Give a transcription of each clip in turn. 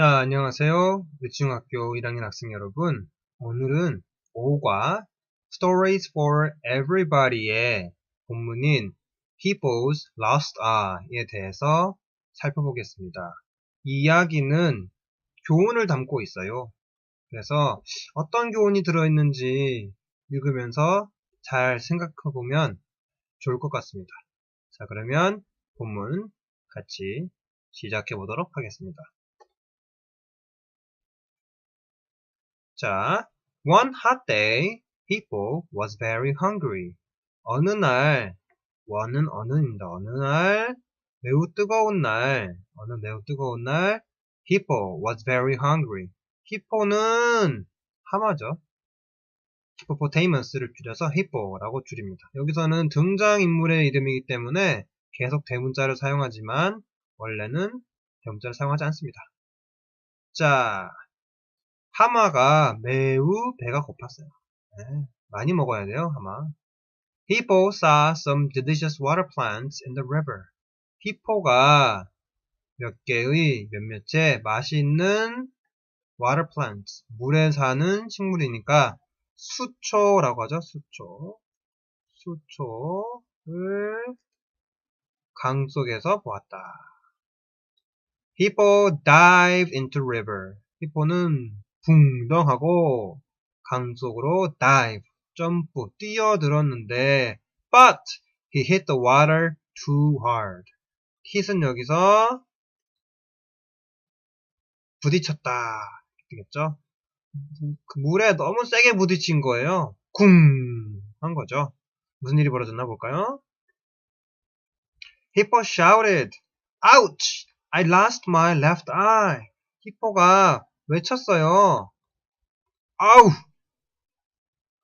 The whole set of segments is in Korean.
자, 안녕하세요. 유치중학교 1학년 학생 여러분. 오늘은 5과 Stories for Everybody의 본문인 People's Lost Eye에 대해서 살펴보겠습니다. 이 이야기는 교훈을 담고 있어요. 그래서 어떤 교훈이 들어있는지 읽으면서 잘 생각해보면 좋을 것 같습니다. 자, 그러면 본문 같이 시작해 보도록 하겠습니다. 자, one hot day, people was very hungry. 어느 날, one은 어느입니다. 어느 날, 매우 뜨거운 날, 어느 매우 뜨거운 날, people was very hungry. hippo는 하마죠. hippopotamus를 줄여서 hippo라고 줄입니다. 여기서는 등장인물의 이름이기 때문에 계속 대문자를 사용하지만 원래는 대문자를 사용하지 않습니다. 자, 하마가 매우 배가 고팠어요. 네, 많이 먹어야 돼요, 하마. Hippo saw some delicious water plants in the river. 히포가 몇 개의 몇몇의 맛있는 water plants, 물에 사는 식물이니까 수초라고 하죠, 수초. 수초를 강 속에서 보았다. Hippo dive into river. 히포는 붕덩하고 강 속으로 dive, 점프, 뛰어들었는데 but he hit the water too hard. hit은 여기서 부딪혔다. 되겠죠? 그 물에 너무 세게 부딪힌 거예요. 쿵! 한 거죠. 무슨 일이 벌어졌나 볼까요? Hippo shouted, Ouch! I lost my left eye. 히포가 외쳤어요. 아우!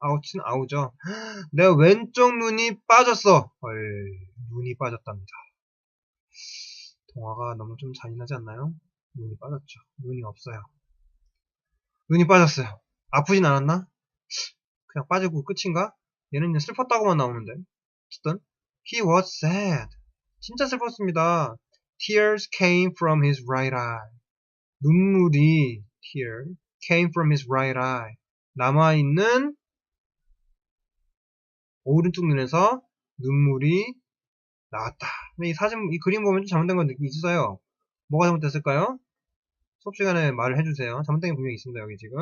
아우치는 아우죠. 내 왼쪽 눈이 빠졌어. 헐, 눈이 빠졌답니다. 동화가 너무 좀 잔인하지 않나요? 눈이 빠졌죠. 눈이 없어요. 눈이 빠졌어요. 아프진 않았나? 그냥 빠지고 끝인가? 얘는 그냥 슬펐다고만 나오는데. 어쨌든 he was sad. 진짜 슬펐습니다. Tears came from his right eye. 눈물이 tear came from his right eye. 남아있는 오른쪽 눈에서 눈물이 나왔다. 이 사진, 이 그림 보면 좀 잘못된 건 있어요. 뭐가 잘못됐을까요? 수업 시간에 말을 해주세요. 잘못된 게 분명히 있습니다. 여기 지금.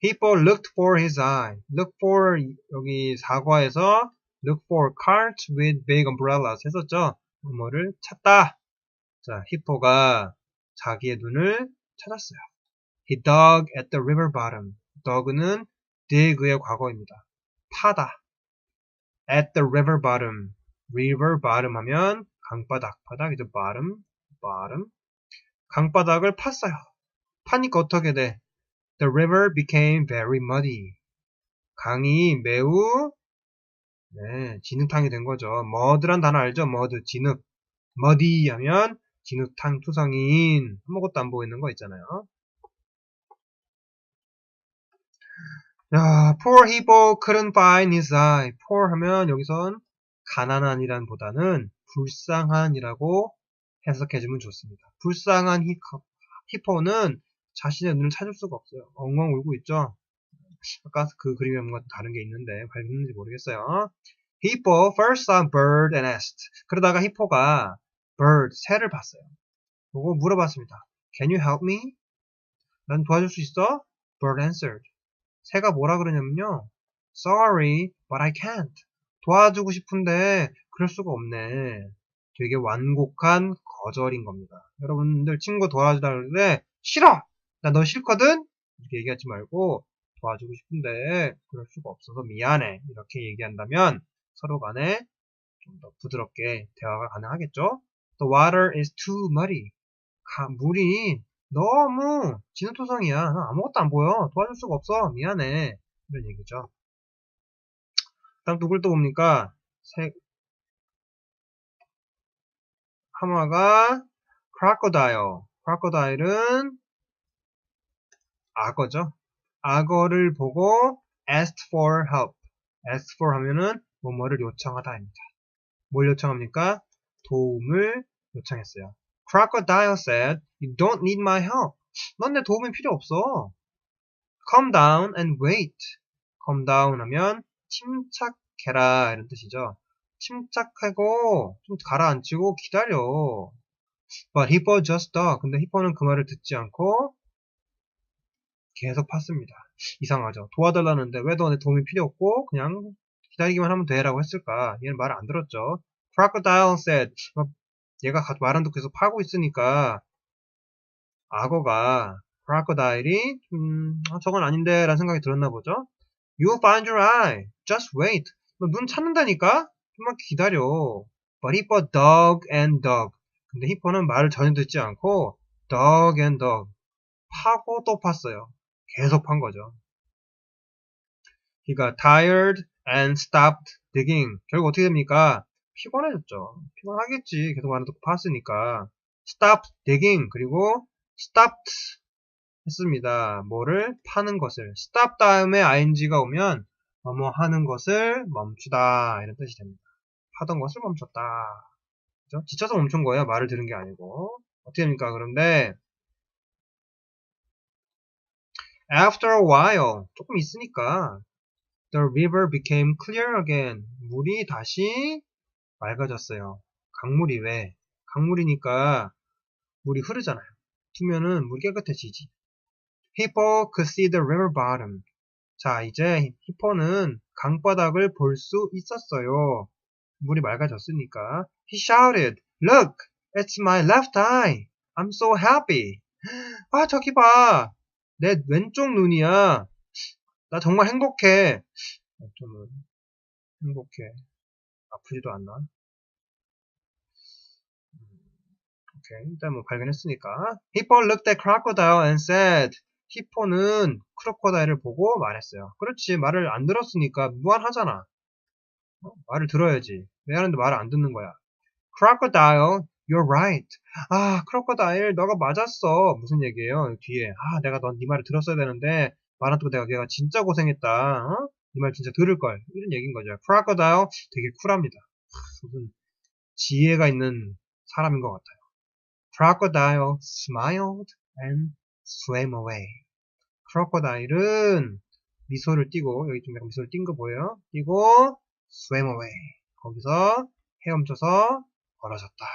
People looked for his eye. Look for 여기 사과에서 look for cart with big umbrellas 했었죠. 뭐를 찾다. 자, 히포가 자기의 눈을 찾았어요. He dug at the river bottom. dug는 dig의 과거입니다. 파다. at the river bottom. river bottom 하면 강바닥, 바닥이죠. bottom, bottom. 강바닥을 팠어요. 파니까 어떻게 돼? The river became very muddy. 강이 매우 네, 진흙탕이 된 거죠. mud란 단어 알죠? mud, 진흙. muddy 하면 진흙탕 투성인 아무것도 안 보이는 거 있잖아요. 야, poor hippo couldn't find his eye. poor 하면 여기선 가난한이란 보다는 불쌍한이라고 해석해주면 좋습니다. 불쌍한 히, 히포는 자신의 눈을 찾을 수가 없어요. 엉엉 울고 있죠. 아까 그 그림과 다른 게 있는데 밝는지 모르겠어요. Hippo first saw bird and asked. 그러다가 히포가 bird, 새를 봤어요. 보고 물어봤습니다. Can you help me? 난 도와줄 수 있어? Bird answered. 새가 뭐라 그러냐면요. Sorry, but I can't. 도와주고 싶은데 그럴 수가 없네. 되게 완곡한 거절인 겁니다. 여러분들 친구 도와주달라고 때 싫어! 나 너 싫거든? 이렇게 얘기하지 말고 도와주고 싶은데 그럴 수가 없어서 미안해. 이렇게 얘기한다면 서로 간에 좀 더 부드럽게 대화가 가능하겠죠? The water is too muddy. 가, 물이 너무 진흙토성이야. 나 아무것도 안 보여. 도와줄 수가 없어. 미안해. 이런 얘기죠. 다음 누굴 또 봅니까? 새, 하마가 crocodile. crocodile은 악어죠. 악어를 보고 asked for help. asked for 하면은 뭐뭐를 요청하다입니다. 뭘 요청합니까? 도움을 요청했어요. Crocodile said, You don't need my help. 넌 내 도움이 필요 없어. Calm down and wait. Calm down 하면 침착해라 이런 뜻이죠. 침착하고 좀 가라앉히고 기다려. But Hippo just dug. 근데 히포는 그 말을 듣지 않고 계속 팠습니다. 이상하죠. 도와달라는데 왜 너네 도움이 필요 없고 그냥 기다리기만 하면 돼라고 했을까? 얘는 말을 안 들었죠. Crocodile said. 얘가 듣고 계속 파고 있으니까 악어가 crocodile이 음, 아, 저건 아닌데 라는 생각이 들었나 보죠. You find your eye. Just wait. 너 눈 찾는다니까? 좀만 기다려. But hippo dug and dug. 근데 히포는 말을 전혀 듣지 않고 dug and dug. 파고 또 팠어요. 계속 판 거죠. He got tired and stopped digging. 결국 어떻게 됩니까? 피곤해졌죠. 피곤하겠지. 계속 말을 듣고 팠으니까. stopped digging. 그리고 stopped 했습니다. 뭐를 파는 것을. stop 다음에 ing가 오면 뭐뭐 하는 것을 멈추다 이런 뜻이 됩니다. 파던 것을 멈췄다. 그죠? 지쳐서 멈춘 거예요. 말을 들은 게 아니고. 어떻게 됩니까? 그런데 after a while 조금 있으니까 the river became clear again. 물이 다시 맑아졌어요. 강물이 왜? 강물이니까 물이 흐르잖아요. 투면은 물이 깨끗해지지. Hippo could see the river bottom. 자, 이제 히포는 강바닥을 볼 수 있었어요. 물이 맑아졌으니까. He shouted, Look, it's my left eye. I'm so happy. 아, 저기 봐. 내 왼쪽 눈이야. 나 정말 행복해. 좀 행복해. 아프지도 않나? 오케이. 일단 뭐 발견했으니까. Hippo looked at crocodile and said, 히포는 크로코다일을 보고 말했어요. 그렇지. 말을 안 들었으니까 무한하잖아. 어? 말을 들어야지. 왜 하는데 말을 안 듣는 거야. Crocodile, you're right. 아, 크로코다일, 너가 맞았어. 무슨 얘기예요? 뒤에. 아, 내가 넌 네 말을 들었어야 되는데 말안 듣고 내가 걔가 진짜 고생했다. 어? 네말 진짜 들을걸. 이런 얘기인 거죠. Crocodile 되게 쿨합니다. 무슨 지혜가 있는 사람인 것 같아요. Crocodile smiled and swam away. 크로코다일은 미소를 띠고 여기 좀 약간 미소를 띈 거 보여요? 띠고 swam away. 거기서 헤엄쳐서 멀어졌다.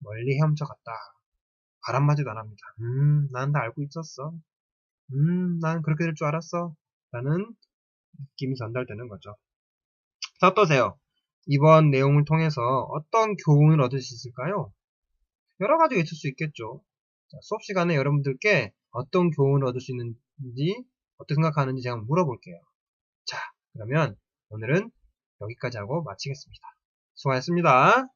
멀리 헤엄쳐 갔다. 바람맞이도 안 합니다. 음, 난 다 알고 있었어. 음, 난 그렇게 될 줄 알았어. 라는 느낌이 전달되는 거죠. 자, 어떠세요? 이번 내용을 통해서 어떤 교훈을 얻을 수 있을까요? 여러 가지 있을 수 있겠죠. 자, 수업 시간에 여러분들께 어떤 교훈을 얻을 수 있는지 어떻게 생각하는지 제가 물어볼게요. 자, 그러면 오늘은 여기까지 하고 마치겠습니다. 수고하셨습니다.